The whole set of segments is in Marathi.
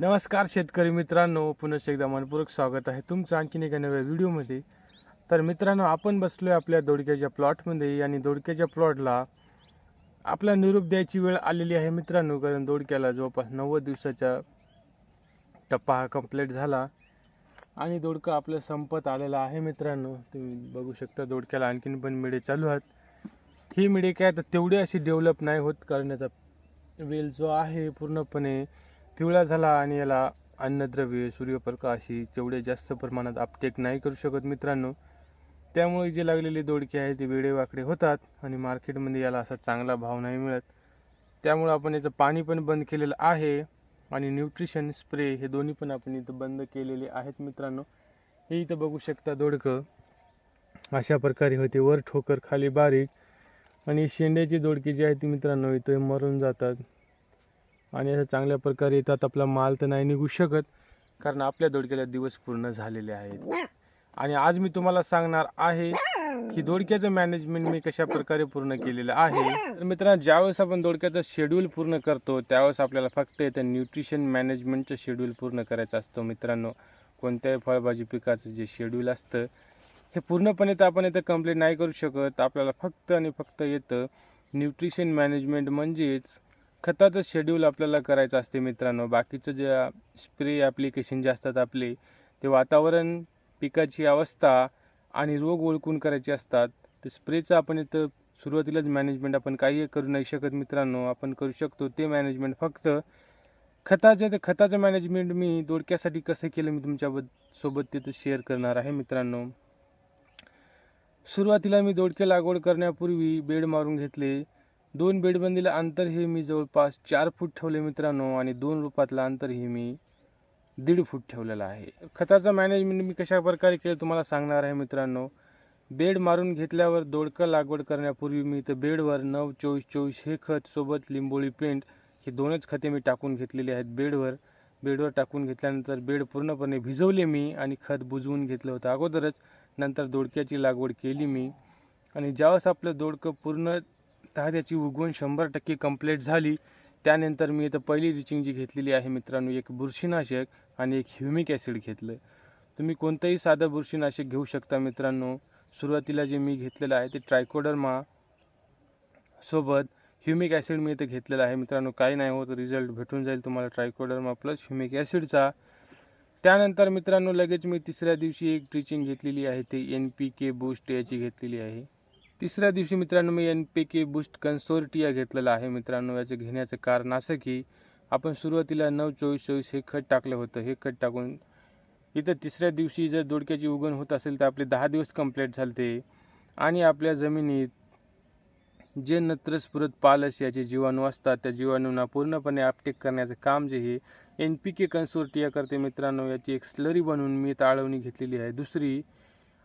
नमस्कार शेतकरी मित्रांनो पुन्हा एकदा मनपूर्वक स्वागत आहे तुमचं आणखीन एका नव्या व्हिडिओमध्ये. तर मित्रांनो आपण बसलो आहे आपल्या दोडक्याच्या प्लॉटमध्ये आणि दोडक्याच्या प्लॉटला आपला निरोप द्यायची वेळ आलेली आहे मित्रांनो कारण दोडक्याला जवळपास नव्वद दिवसाचा टप्पा हा कंप्लीट झाला आणि दोडका आपलं संपत आलेला आहे मित्रांनो. तुम्ही बघू शकता दोडक्याला आणखीन पण मिडे चालू आहेत. ही मिडे काय तर तेवढी अशी डेव्हलप नाही होत कारण याचा वेल जो आहे पूर्णपणे पिवळा झाला आणि याला अन्नद्रव्य सूर्यप्रकाश ही तेवढे जास्त प्रमाणात अपटेक नाही करू शकत मित्रांनो. त्यामुळे जे लागलेले दोडके आहे ते वेडेवाकडे होतात आणि मार्केटमध्ये याला असा चांगला भाव नाही मिळत. त्यामुळं आपण याचं पाणी पण बंद केलेलं आहे आणि न्यूट्रिशन स्प्रे हे दोन्ही पण आपण इथं बंद केलेले आहेत मित्रांनो. हे इथं बघू शकता दोडकं. अशा प्रकारे होते. वर ठोकर खाली बारीक. आणि शेंड्याची दोडकी जी आहे ती मित्रांनो इथं मरून जातात. आणि असं चांगल्या प्रकारे येतात. आपला माल तर नाही निघू शकत कारण आपल्या दोडक्याला दिवस पूर्ण झालेले आहेत. आणि आज मी तुम्हाला सांगणार आहे की दोडक्याचं मॅनेजमेंट मी कशा प्रकारे पूर्ण केलेलं आहे. तर मित्रांनो ज्यावेळेस आपण दोडक्याचं शेड्यूल पूर्ण करतो त्यावेळेस आपल्याला फक्त इथं न्यूट्रिशन मॅनेजमेंटचं शेड्यूल पूर्ण करायचं असतं मित्रांनो. कोणत्याही फळभाजी पिकाचं जे शेड्यूल असतं हे पूर्णपणे तर आपण इथं कंप्लीट नाही करू शकत. आपल्याला फक्त आणि फक्त येतं न्यूट्रिशन मॅनेजमेंट म्हणजेच खताचं शेड्यूल आपल्याला करायचं असते मित्रांनो. बाकीचं जे स्प्रे ॲप्लिकेशन जे असतात आपले ते वातावरण पिकाची अवस्था आणि रोग ओळखून करायचे असतात. ते स्प्रेचं आपण इथं सुरुवातीलाच मॅनेजमेंट आपण काही करू नाही शकत मित्रांनो. आपण करू शकतो ते मॅनेजमेंट फक्त खताचं ते खताचं मॅनेजमेंट मी दोडक्यासाठी कसं केलं मी तुमच्याबद्द सोबत तिथं शेअर करणार आहे मित्रांनो. सुरुवातीला मी दोडके लागवड करण्यापूर्वी बेड मारून घेतले. दोन बेडबंदीला अंतर हे मी जवळपास चार फूट ठेवले मित्रांनो आणि दोन रूपातलं अंतर हे मी दीड फूट ठेवलेलं आहे. खताचं मॅनेजमेंट मी कशा प्रकारे केलं तुम्हाला सांगणार आहे मित्रांनो. बेड मारून घेतल्यावर दोडकं लागवड करण्यापूर्वी मी इथं बेडवर नऊ चोवीस चोवीस हे खत सोबत लिंबोळी पेंट हे दोनच खते मी टाकून घेतलेली आहेत. बेडवर बेडवर टाकून घेतल्यानंतर बेड पूर्णपणे भिजवले मी आणि खत बुजवून घेतलं होतं. अगोदरच नंतर दोडक्याची लागवड केली मी. आणि ज्यावेळेस आपलं दोडकं पूर्ण तर त्याची उगवण शंभर टक्के कंप्लीट झाली. त्यानंतर मी इथं पहिली रिचिंग जी घेतलेली आहे मित्रांनो एक बुरशीनाशक आणि एक ह्युमिक ॲसिड घेतलं. तुम्ही कोणतंही साधं बुरशीनाशक घेऊ शकता मित्रांनो. सुरुवातीला जे मी घेतलेलं आहे ते ट्रायकोडर्मा सोबत ह्युमिक ॲसिड मी इथं घेतलेलं आहे मित्रांनो. काही नाही होत रिझल्ट भेटून जाईल तुम्हाला ट्रायकोडर्मा प्लस ह्युमिक ॲसिडचा त्यानंतर मित्रांनो लगेच मी तिसऱ्या दिवशी एक ट्रिचिंग घेतलेली आहे ते एन पी के बूस्ट याची घेतलेली आहे. तिसऱ्या दिवशी मित्रांनो मी N P K boost consortia घेतलेला आहे. मित्रांनो याचं घेण्याचं कारण असं की आपण सुरुवातीला नऊ चोवीस चोवीस हे खत टाकलं होतं. हे खत टाकून इथं तिसऱ्या दिवशी जर दोडक्याची उगण होत असेल तर आपले दहा दिवस कंप्लीट झालते. आणि आपल्या जमिनीत जे नत्रस्फुरत पालस याचे जीवाणू असतात त्या जीवाणूंना पूर्णपणे अपटेक करण्याचं काम जे हे एन पी के कन्सोर्टिया करते. मित्रांनो याची एक स्लरी बनवून मी ताळवणी घेतलेली आहे. दुसरी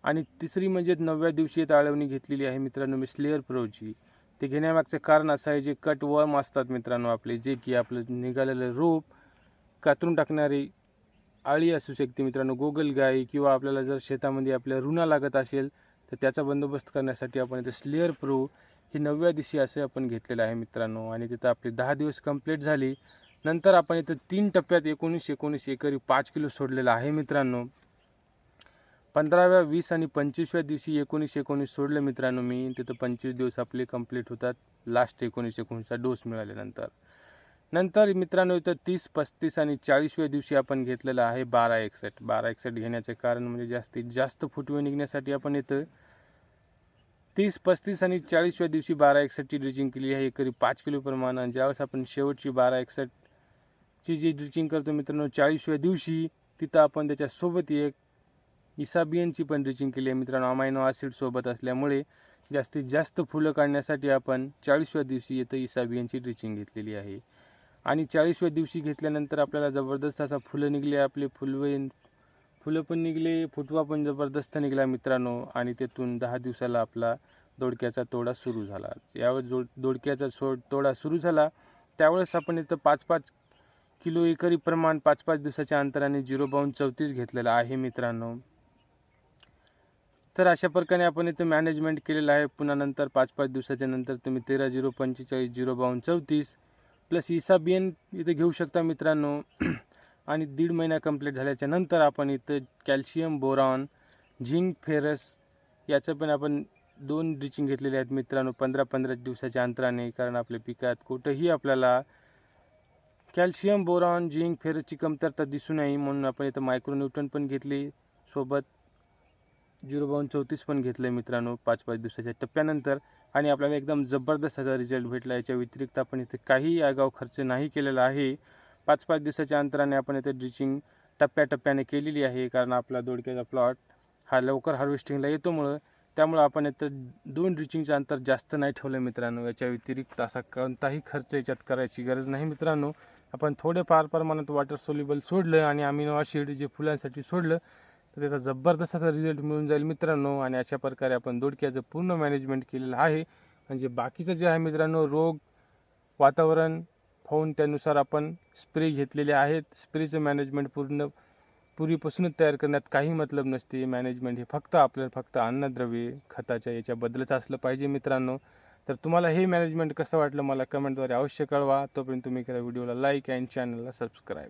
आणि तिसरी म्हणजे नवव्या दिवशी ताळवणी आळवणी घेतलेली आहे. मित्रांनो मी स्लेअर प्रोची ते घेण्यामागचं कारण असं आहे जे कट वर्म असतात मित्रांनो आपले जे की आपलं निघालेलं रोप कातरून टाकणारी आळी असू शकते मित्रांनो गोगल गाय किंवा आपल्याला जर शेतामध्ये आपल्या रुणा लागत असेल तर त्याचा बंदोबस्त करण्यासाठी आपण इथे स्लेअर प्रो ही नवव्या दिवशी असे आपण घेतलेलं आहे मित्रांनो. आणि तिथं आपले दहा दिवस कंप्लीट झाली. नंतर आपण इथं तीन टप्प्यात एकोणीस एकोणीस एकरी पाच किलो सोडलेलं आहे मित्रांनो. पंधराव्या वीस आणि पंचवीसव्या दिवशी एकोणीस एकोणीस सोडलं मित्रांनो मी. तिथं पंचवीस दिवस आपले कंप्लीट होतात. लास्ट एकोणीस एकोणीसचा डोस मिळाल्यानंतर. नंतर मित्रांनो इथं तीस पस्तीस आणि चाळीसव्या दिवशी आपण घेतलेलं आहे बारा एकसठ बारा एकसठ घेण्याचे कारण म्हणजे जास्तीत जास्त फुटवे निघण्यासाठी आपण इथं तीस पस्तीस आणि चाळीसव्या दिवशी बारा एकसठची ड्रिचिंग केली आहे. एकरी पाच किलो प्रमाणात आणि ज्यावेळेस आपण शेवटची बारा एकसठची जी ड्रिचिंग करतो मित्रांनो चाळीसव्या दिवशी तिथं आपण त्याच्यासोबत एक इसाबियनची पण ड्रिचिंग केली आहे. मित्रांनो अमायनो ॲसिड सोबत असल्यामुळे जास्तीत जास्त फुलं काढण्यासाठी आपण चाळीसव्या दिवशी येतं इसाबियनची ड्रिचिंग घेतलेली आहे. आणि चाळीसव्या दिवशी घेतल्यानंतर आपल्याला जबरदस्त असा फुलं निघले आपले फुलवे फुलं पण निघले फुटवा पण जबरदस्त निघाला मित्रांनो. आणि तेथून दहा दिवसाला आपला दोडक्याचा तोडा सुरू झाला. यावेळेस जो दोडक्याचा सो तोडा सुरू झाला त्यावेळेस आपण इथं पाच पाच किलो एकरी प्रमाण पाच पाच दिवसाच्या अंतराने झिरो बावन्न चौतीस घेतलेलं आहे मित्रांनो. तर अशा प्रकारे आपण इथं मॅनेजमेंट केलेलं आहे. पुन्हा नंतर पाच पाच दिवसाच्या नंतर तुम्ही तेरा झिरो पंचेचाळीस झिरो बावन्न चौतीस प्लस इसा एन इथं घेऊ शकता मित्रांनो. आणि दीड महिना कंप्लीट झाल्याच्यानंतर आपण इथं कॅल्शियम बोरॉन झिंक फेरस याचं पण आपण दोन ड्रिचिंग घेतलेले आहेत मित्रांनो. पंधरा पंधरा दिवसाच्या अंतराने कारण आपल्या पिकात कुठंही आपल्याला कॅल्शियम बोरॉन झिंक फेरसची कमतरता दिसू नये म्हणून आपण इथं मायक्रोन्यूटन पण घेतली. सोबत झिरो बावन्न चौतीस पण घेतलं आहे मित्रांनो पाच पाच दिवसाच्या टप्प्यानंतर. आणि आपल्याला एकदम जबरदस्त असा रिझल्ट भेटला. याच्या व्यतिरिक्त आपण इथे काहीही आगाव खर्च नाही केलेला आहे. पाच पाच दिवसाच्या अंतराने आपण इथे ड्रिचिंग टप्प्याटप्प्याने केलेली आहे कारण आपला दोडक्याचा प्लॉट हा लवकर हार्वेस्टिंगला येतोमुळं त्यामुळं आपण इथं दोन ड्रिचिंगचं अंतर जास्त नाही ठेवलं मित्रांनो. याच्या व्यतिरिक्त असा कोणताही खर्च याच्यात करायची गरज नाही मित्रांनो. आपण थोडेफार प्रमाणात वॉटर सोल्युबल सोडलं आणि अमिनो ॲसिड जे फुलांसाठी सोडलं तर त्याचा जबरदस्त असा रिझल्ट मिळून जाईल मित्रांनो. आणि अशा प्रकारे आपण दोडक्याचं पूर्ण मॅनेजमेंट केलेलं आहे. म्हणजे बाकीचं जे आहे मित्रांनो रोग वातावरण पाहून त्यानुसार आपण स्प्रे घेतलेले आहेत. स्प्रेचं मॅनेजमेंट पूर्ण पूर्वीपासूनच तयार करण्यात काही मतलब नसते. मॅनेजमेंट हे फक्त आपल्याला फक्त अन्नद्रव्ये खताच्या याच्याबद्दलच असलं पाहिजे मित्रांनो. तर तुम्हाला हे मॅनेजमेंट कसं वाटलं मला कमेंटद्वारे अवश्य कळवा. तोपर्यंत तुम्ही करा व्हिडिओला लाईक अँड चॅनलला सबस्क्राईब